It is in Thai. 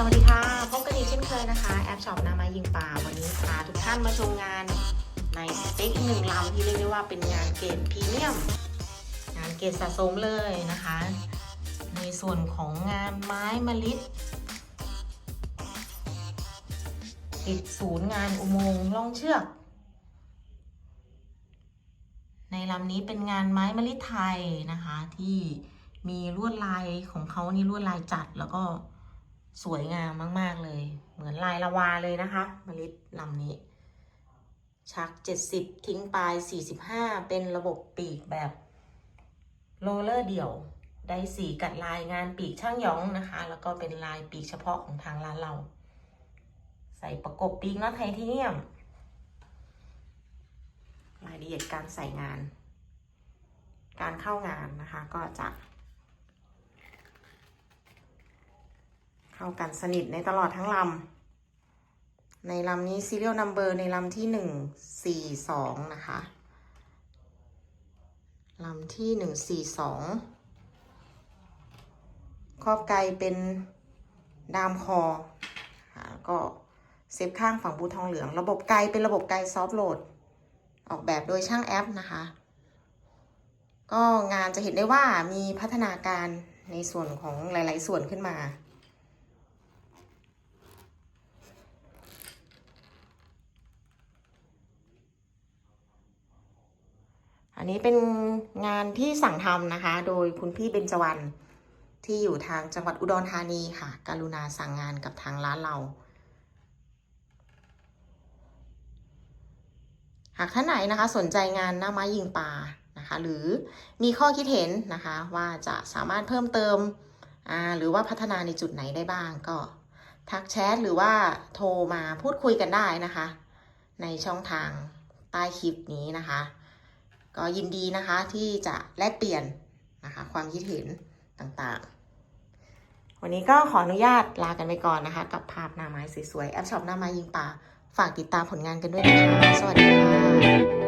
สวัสดีค่ะ พบกันอีกเช่นเคยนะคะ แอปช็อปนามายิงป่าวันนี้พาทุกท่านมาชมงานในสเต็กอีกหนึ่งลำที่เรียกได้ว่าเป็นงานเกรดพรีเมียม งานเกรดสะสมเลยนะคะ ในส่วนของงานไม้มะลิติดศูนย์งานอุโมงค์ล่องเชือก ในลำนี้เป็นงานไม้มะลิไทยนะคะที่มีลวดลายของเขานี่ลวดลายจัดแล้วก็ สวยงามมาก ๆ เลย เหมือนลายละวาเลยนะคะมะลิลำนี้ ชัก 70 ทิ้งปลาย 45 เป็นระบบปีกแบบโรเลอร์เดี่ยวได้สีกัดลายงานปีกช่างหยองนะคะ แล้วก็เป็นลายปีกเฉพาะของทางร้านเรา ใส่ประกบปีกนอตไทเทเนียม รายละเอียดการใส่งาน การเข้างานนะคะก็จะ เข้ากันสนิทในตลอดทั้งลำในลำนี้ serial number ในลำที่หนึ่งสี่สองนะคะลำที่หนึ่งสี่สองครอบไกเป็นดามคอก็เซฟข้างฝั่งบูทองเหลือง ระบบไกเป็นระบบไกซอฟต์โหลด ออกแบบโดยช่างแอปนะคะ ก็งานจะเห็นได้ว่ามีพัฒนาการในส่วนของหลาย ๆ ส่วนขึ้นมา อันนี้เป็นงานที่สั่งทำนะคะ โดยคุณพี่เบญจวรรณที่อยู่ทางจังหวัดอุดรธานีค่ะ กรุณาสั่งงานกับทางร้านเรา หากท่านไหนนะคะสนใจงานหน้าไม้ยิงปลานะคะ หรือมีข้อคิดเห็นนะคะว่าจะสามารถเพิ่มเติมหรือว่าพัฒนาในจุดไหนได้บ้างก็ทักแชทหรือว่าโทรมาพูดคุยกันได้นะคะ ในช่องทางใต้คลิปนี้นะคะ ก็ยินดีนะคะที่จะแลกเปลี่ยนนะคะความคิดเห็นต่างๆ วันนี้ก็ขออนุญาตลากันไปก่อนนะคะ กับภาพหน้าไม้สวยๆแอปช็อปหน้าไม้ยิงป่าฝากติดตามผลงานกันด้วยนะคะ สวัสดีค่ะ